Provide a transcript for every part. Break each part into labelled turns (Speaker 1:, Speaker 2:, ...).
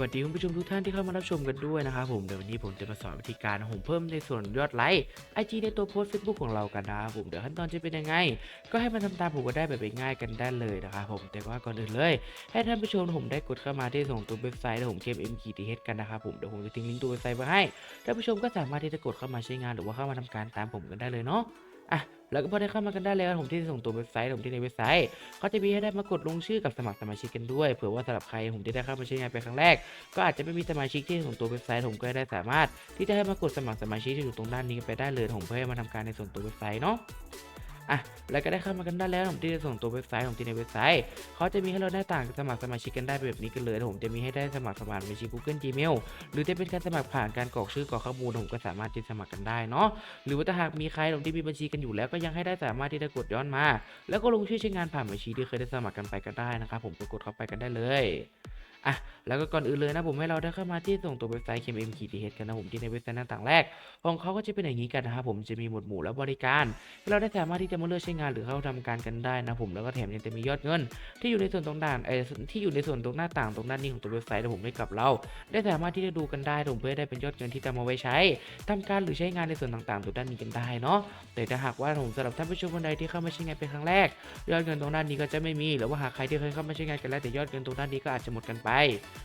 Speaker 1: วัสดีคุณผู้ชมทุกท่านที่เข้ามารับชมกันด้วยนะครับผมเดี๋ยววันนี้ผมจะมาสอนวิธีการผมเพิ่มในส่วนยอดไลค์ไอจีในตัวโพสต์เฟซบุ๊กของเรากันนะครับผมเดี๋ยวขั้นตอนจะเป็นยังไง ก็ให้มันทำตามผมก็ได้แบบง่ายกันได้เลยนะครับผมแต่ว่าก่อนอื่นเลย ให้ท่านผู้ชมผมได้กดเข้ามาที่ส่งตัวเว็บไซต์แล้วผมเคม MKTH กันนะครับผมเดี๋ยวผมจะทิ้งลิงก์ตัวเว็บไซต์ไว้ให้ท่านผู้ชมก็สามารถที่จะกดเข้ามาใช้งานหรือว่าเข้ามาทำการตามผมกันได้เลยเนาะอะ แล้วก็พอได้เข้ามากันได้แล้วผมที่ส่งตัวเว็บไซต์ผมที่ในเว็บไซต์เขาจะมีให้ได้มากดลงชื่อกับสมัครสมาชิกกันด้วยเผื่อว่าสำหรับใครผมที่ได้เข้ามาใช้งานเป็นครั้งแรก ก็อาจจะไม่มีสมาชิกที่ส่งตัวเว็บไซต์ผมก็ได้สามารถ ที่จะให้มากดสมัครสมาชิกที่อยู่ตรงด้านนี้ไปได้เลยผมเพื่อให้มาทำการในส่วนตัวเว็บไซต์เนาะ อะแล้วก็ได้เข้ามากันได้แล้วผมที่จะส่งตัวเว็บไซต์ของที่ในเว็บไซต์เขาจะมีให้เราได้ต่างสมัครสมาชิกกันได้แบบนี้กันเลยผมจะมีให้ได้สมัครสมาชิก Google Gmail หรือจะเป็นการสมัครผ่านการกรอกชื่อกรอกข้อมูลผมก็สามารถที่จะสมัครกันได้เนาะหรือว่าถ้าหากมีใครผมที่มีบัญชีกันอยู่แล้วก็ยังให้ได้สามารถที่จะกดย้อนมา แล้วก็ลงชื่อใช้งานผ่านบัญชีที่เคยได้สมัครกันไปก็ได้นะครับผมก็กดเข้าไปกันได้เลย อะแล้วก็ก่อนอื่นเลยนะผมให้เราได้เข้ามาที่ส่งตัวเว็บไซต์ KMM k t h กันนะผมที่ในเว็บไซต์หน้าต่างแรก ของเขาก็จะเป็นอย่างนี้กันนะครับผมจะมีหมวดหมู่และบริการให้เราได้สามารถที่จะมาเลือกใช้งานหรือเข้าทำการกันได้นะผมแล้วก็แถมยังจะมียอดเงิน ที่อยู่ในส่วนตรงด้านเออที่อยู่ในส่วนตรงหน้าต่างตรงด้านนี้ของตัวเว็บไซต์นะผมให้กับเรา ได้สามารถที่จะดูกันได้ผมเพื่อได้เป็นยอดเงินที่จะมาไว้ใช้ทำการหรือใช้งานในส่วนต่างๆตรงด้านนี้กันได้เนาะแต่ถ้าหากว่าผมสำหรับท่านผู้ชมคนใดที่เข้ามาใช้งานเป็นครั้งแรก ยอดเงินตรงด้านนี้ก็จะไม่มีหรือว่าหากใครที่เคยเข้ามาใช้งานกันแล้วแต่ยอดเงินตรงด้านนี้ก็อาจจะหมดกันไป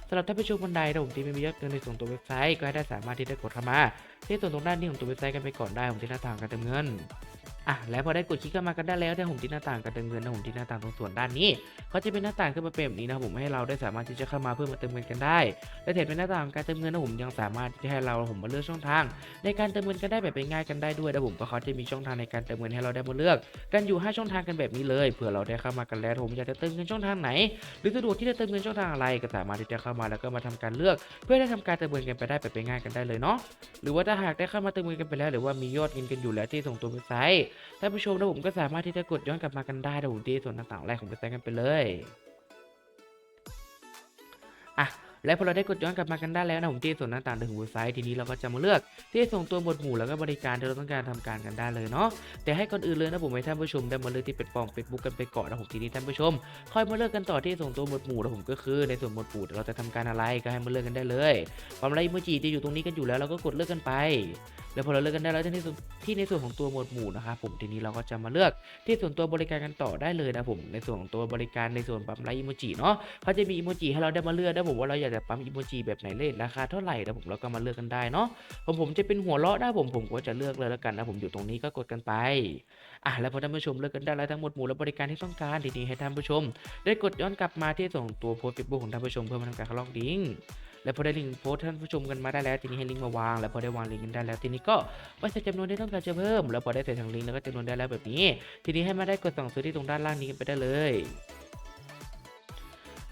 Speaker 1: สำหรับท่านผู้ชมคนใดถ้าผมที่ไม่มียอดเงินในส่วนตัวเว็บไซต์ก็ให้ได้สามารถที่จะกดเข้ามา ที่ส่วนตรงด้านนี้ของตัวเว็บไซต์กันไปก่อนได้ผมที่หน้าต่างการเติมเงิน อะแล้วพอได้กดคลิกเข้ามากันได้แล้วที่ผมที่หน้าต่างการเติมเงินนะผมที่หน้าต่างตรงส่วนด้านนี้เขาจะเป็นหน้าต่างขึ้นมาเป็นแบบนี้นะครับผมให้เราได้สามารถที่จะเข้ามาเพื่อมาเติมเงินกันได้ และแถมเป็นหน้าต่างการเติมเงินนะผมยังสามารถที่จะให้เราผมมาเลือกช่องทาง ในการเติมเงินกันได้แบบง่ายกันได้ด้วยนะผมก็เขาจะมีช่องทางในการเติมเงินให้เราได้มาเลือก กันอยู่5ช่องทางกันแบบนี้เลยเผื่อเราได้เข้ามากันแล้วผมอยากจะเติมเงินช่องทางไหน หรือสะดวกที่จะเติมเงินช่องทางอะไรก็สามารถที่จะเข้ามาแล้วก็มาทำการเลือก เพื่อได้ทำการเติมเงินกันไปได้แบบง่ายกันได้เลยเนาะหรือว่าถ้าหากได้เข้ามาเติมเงินกันไปแล้ว หรือว่ามียอดเงินกันอยู่แล้วที่ส่งตัวเว็บไซต์ท่านผู้ชมนะผมก็สามารถที่จะกดย้อนกลับมากันได้นะผมดีส่วนต่างๆแรกของเว็บไซต์กันไปเลยอะ และพอเราได้กดย้อนกลับมากันได้แล้วนะผมที่ส่วนหน้าต่างถึงเว็บไซต์ทีนี้เราก็จะมาเลือกที่ส่งตัวบทหมู่แล้วก็บริการที่เราต้องการทำการกันได้เลยเนาะแต่ให้ก่อนอื่นเลยนะผมให้ท่านผู้ชมได้มาเลือกที่เป็นฟอร์มเฟซบุ๊กกันไปก่อนนะผมทีนี้ท่านผู้ชม ค่อยมาเลือกกันต่อที่ส่งตัวบทหมู่นะผมก็คือ ในส่วนบทหมู่เดี๋ยวเราจะทำการอะไรก็ให้มาเลือกกันได้เลยความไรอิโมจิจะอยู่ตรงนี้กันอยู่แล้วเราก็กดเลือกกันไปแล้วพอเราเลือกกันได้แล้วที่ในส่วนที่ในส่วนของตัวหมวดหมู่นะครับผมทีนี้เราก็จะมาเลือกที่ส่วนตัวบริการกันต่อได้เลยนะผมในส่วนของตัวบริการในส่วนปั๊มไลค์อิโมจิเนาะเขาจะมีอิโมจิให้เราได้มาเลือกนะผมว่าเราอยากจะปั๊มอิโมจิแบบไหนเลทราคาเท่าไหร่นะผมเราก็มาเลือกกันได้เนาะผมผมจะเป็นหัวเราะนะผมผมก็จะเลือกเลยแล้วกันนะผมอยู่ตรงนี้ก็กดกันไปอะแล้วพอท่านผู้ชมเลือกกันได้แล้วทั้งหมดหมู่และบริการที่ต้องการทีนี้ให้ท่านผู้ชม ได้กดย้อนกลับมาที่ส่งตัวโพสต์เฟซบุ๊กของท่านผู้ชมเพื่อมาทำการคัดลอกลิงก์และพอได้ลิงก์โพสต์ท่านผู้ชมกันมาได้แล้วทีนี้ให้ลิงก์มาวาง แล้วพอได้วางลิงก์กันได้แล้วทีนี้ก็ไปใส่จำนวนที่ต้องการจะเพิ่ม แล้วพอได้ใส่ทางลิงก์แล้วก็จำนวนได้แล้วแบบนี้ ทีนี้ให้มาได้กดสั่งซื้อที่ตรงด้านล่างนี้กันไปได้เลย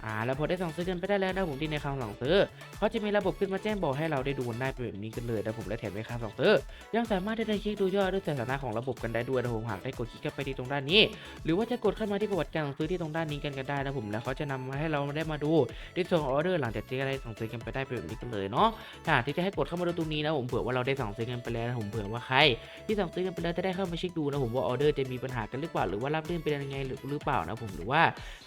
Speaker 1: อ่าแล้วพอได้สั่งซื้อกันไปได้แล้วนะผมที่ในคำสั่งซื้อเขาจะมีระบบขึ้นมาแจ้งบอกให้เราได้ดูกันได้เป็นแบบนี้กันเลยนะผมและแถมในคำสั่งซื้อยังสามารถที่จะคลิกดูยอดด้วยสถานะของระบบกันได้ด้วยนะผมหากได้กดคลิกเข้าไปที่ตรงด้านนี้ หรือว่าจะกดเข้ามาที่ประวัติการสั่งซื้อที่ตรงด้านนี้กันก็ได้นะผมแล้วเขาจะนำมาให้เราได้มาดูที่ส่งออเดอร์หลังจากที่ได้สั่งซื้อกันไปได้เป็นแบบนี้กันเลยเนาะถ้าที่จะให้กดเข้ามาดูตรงนี้นะผมเผื่อว่าเราได้สั่งซื้อกันไปแล้วนะผมเผื่อว่าใคร ที่สั่งซื้อกันไปแล้วจะได้เข้ามาเช็คดูนะผมว่าออเดอร์จะมีปัญหากันหรือเปล่าหรือว่ารับเรื่องเป็นยังไงหรือเปล่านะผมหรือว่า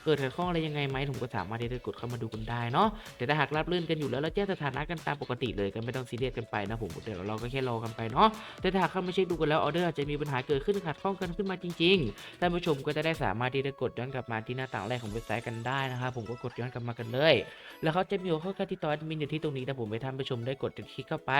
Speaker 1: เกิดขัดข้องอะไรยังไงไหมผมก็สาามารถที่จะกดเข้ามาดูกันได้เนาะแต่ถ้าหากรับเรื่องกันอยู่แล้วเราแจ้งสถานะกันตามปกติเลยก็ไม่ต้องซีเรียสกันไปนะผมเดี๋ยวเราก็แค่รอกันไปเนาะแต่ถ้าหากเข้ามาเช็คดูกันแล้วออเดอร์อาจจะมีปัญหาเกิดขึ้นขัดข้องกันขึ้นมาจริงๆท่านผู้ชมก็จะได้สามารถที่จะกดย้อนกลับมาที่หน้าต่างแรกของเว็บไซต์กันได้นะครับผมก็กดย้อนกลับมากันเลย แล้วเขาจะมีหัวข้อการติดต่อแอดมินอยู่ที่ตรงนี้นะผมให้ท่านผู้ชมได้กดคลิกเข้าไป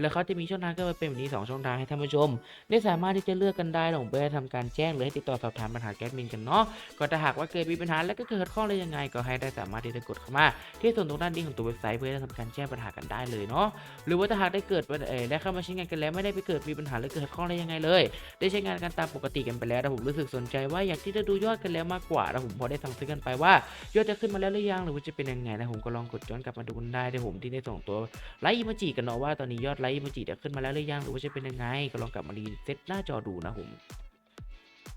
Speaker 1: แล้วเขาจะมีช่องทางก็เป็นแบบนี้สองช่องทางให้ท่านผู้ชม ได้สามารถที่จะเลือกกันได้นะผมเพื่อให้ทำการแจ้งหรือให้ติดต่อสอบถามปัญหาแก๊สมินกันเนาะก็ถ้าหากว่าเกิดมีปัญหาแล้วก็เกิดข้ออะไรยังไงก็ให้ได้สามารถที่จะกดเข้ามา ที่ส่วนตรงด้านนี้ของตัวเว็บไซต์เพื่อทำการแจ้งปัญหากันได้เลยเนาะหรือว่าถ้าหากได้เกิดได้เข้ามาใช้งานกันแล้วไม่ได้ไปเกิดมีปัญหาหรือเกิดข้ออะไรยังไงเลย ได้ใช้งานกันตามปกติกันไปแล้วแต่ผมรู้สึกสนใจว่าอยากที่จะดูยอดกันแล้วมากกว่าแล้วผมพอได้สั่งซื้อกันไปว่า ยอดจะขึ้นมาแล้วหรือยังหรือว่าจะเป็นยังไงนะผมก็ลองกดย้อนกลับมาดูกันได้ได้ผมที่ได้ส่งตัวไลค์อิมจิกันเนาะว่าตอนนี้ยอดไลค์อิมจิจะขึ้นมาแล้วหรือยังหรือว่าจะเป็นยังไงก็ลองกลับมารีเซ็ตหน้าจอดูนะผม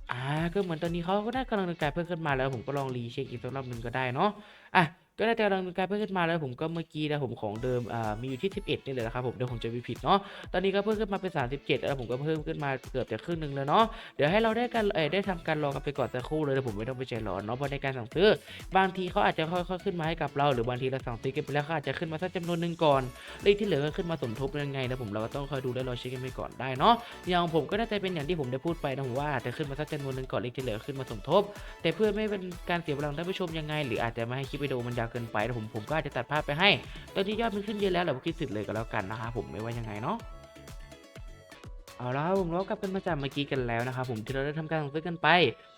Speaker 1: อ่าก็เหมือนตอนนี้เขาก็ได้กำลังการเพิ่มขึ้นมาแล้วผมก็ลองรีเช็คอีกสักรอบหนึ่งก็ได้เนาะอะ ก็ได้แต่กำลังการเพิ่มขึ้นมาแล้วผมก็เมื่อกี้นะผมของเดิมอ่ามีอยู่ที่ 11 นี่เลยนะครับผมเดี๋ยวผมจะมีผิดเนาะตอนนี้ก็เพิ่มขึ้นมาเป็น 37 แล้วผมก็เพิ่มขึ้นมาเกือบจะครึ่งหนึ่งแล้วเนาะเดี๋ยวให้เราได้กันเออได้ทำการรอกันไปก่อนสักครู่เลยเดี๋ยวผมไม่ต้องไปใจร้อนเนาะเพราะในการสั่งซื้อบางทีเขาอาจจะค่อยๆขึ้นมาให้กับเรา หรือบางทีเราสั่งซื้อกันไปแล้วเขาอาจจะขึ้นมาสักจำนวนหนึ่งก่อนเลขที่เหลือก็ขึ้นมาสมทบยังไงนะผมเราก็ต้องคอยดูและรอเช็คกันไปก่อนได้เนาะอย่างผมก็น่าจะเป็นอย่างที่ผมได้พูดไปนะผมว่าอาจจะขึ้นมาสักจำนวนหนึ่งก่อนเลขที่เหลือขึ้นมาสมทบ แต่เพื่อไม่เป็นการเสียเวลาของท่านผู้ชมยังไง หรืออาจจะไม่ให้คลิปวิดีโอมันยาวเกินไปแต่ผมผมก็อาจจะตัดภาพไปให้ ตอนที่ยอดมันขึ้นเยอะแล้วเราคิดสิทธิ์เลยก็แล้วกันนะครับผมไม่ว่ายังไงเนาะเอาละครับผมเรากลับกันมาจากเมื่อกี้กันแล้วนะครับผมที่เราได้ทำการสั่งซื้อกันไป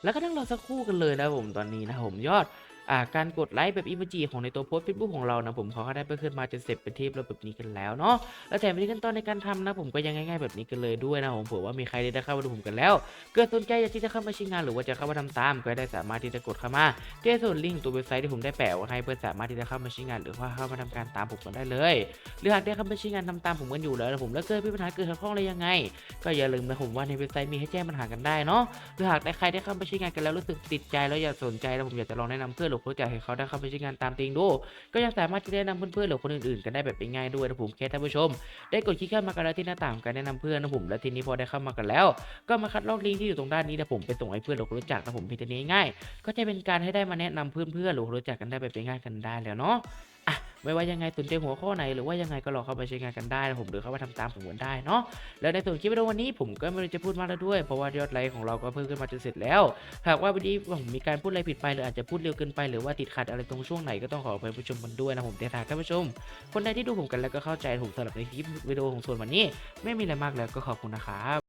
Speaker 1: แล้วก็นั่งรอสักครู่กันเลยนะผมตอนนี้นะผมยอด อ่าการกดไลค์แบบอิมจีของในตัวโพสต์เฟซบุ๊กของเรานะผมเขาก็ได้ไปขึ้นมาจะเสร็จเป็นที่เราแบบนี้กันแล้วเนาะแล้วแถมมีขั้นตอนในการทำนะผมก็ยังง่ายๆแบบนี้กันเลยด้วยนะผมเผื่อว่ามีใครได้เข้ามาดูผมกันแล้ว เกิดสนใจอยากที่จะเข้ามาชิงงานหรือว่าจะเข้ามาทำตาม ก็ได้สามารถที่จะกดเข้ามาที่ส่วนลิงก์ตัวเว็บไซต์ที่ผมได้แปะไว้ให้เพื่อสามารถที่จะเข้ามาชิงงานหรือว่าเข้ามาทำการตามผมกันได้เลย หรือหากได้เข้ามาชิงงานทำตามผมกันอยู่แล้วนะผมแล้วเกิดมีปัญหาเกิดขัดข้องอะไรยังไง ก็อย่าลืมนะผมว่าในเว็บไซต์มีให้แจ้งปัญหากันได้เนาะหรือหากได้ใครได้เข้ามาชิงงานกันแล้วรู้สึกติดใจแล้วอยากสนใจแล้วผมอยากจะลองแนะนำเพื่อนหรือเพื่อจะให้เขาได้เข้ามาชิงานตามติงดู ก็ยังสามารถที่จะแนะนำเพื่อนๆหรือคนอื่นๆกันได้แบบง่ายๆด้วยนะผมแค่ท่านผู้ชม ได้กดคลิกเข้ามากันแล้วที่หน้าต่างของการแนะนำเพื่อนนะผมและทีนี้พอได้เข้ามากันแล้ว ก็มาคัดลอกลิงก์ที่อยู่ตรงด้านนี้นะผมไปส่งให้เพื่อนหรือคนรู้จักนะผมเพียงเท่านี้ง่ายก็จะเป็นการให้ได้มาแนะนำเพื่อนๆหรือคนรู้จักกันได้แบบง่ายกันได้แล้วเนาะ ไม่ว่ายังไงสนใจหัวข้อไหนหรือว่ายังไงก็ลองเข้าไปใช้งานกันได้นะผมหรือเข้ามาทำตามผมกันได้เนาะแล้วในส่วนคลิปวิดีโอวันนี้ผมก็ไม่รู้จะพูดมากแล้วด้วย เพราะว่ายอดไลค์ของเราก็เพิ่มขึ้นมาจนเสร็จแล้ว หากว่าวันนี้ผมมีการพูดอะไรผิดไปหรืออาจจะพูดเร็วเกินไปหรือว่าติดขัดอะไรตรงช่วงไหนก็ต้องขออภัยผู้ชมกันด้วยนะผมแต่ถ้าท่านผู้ชม คนใดที่ดูผมกันแล้วก็เข้าใจผมสำหรับในคลิปวิดีโอของส่วนวันนี้ ไม่มีอะไรมากแล้วก็ขอบคุณนะครับ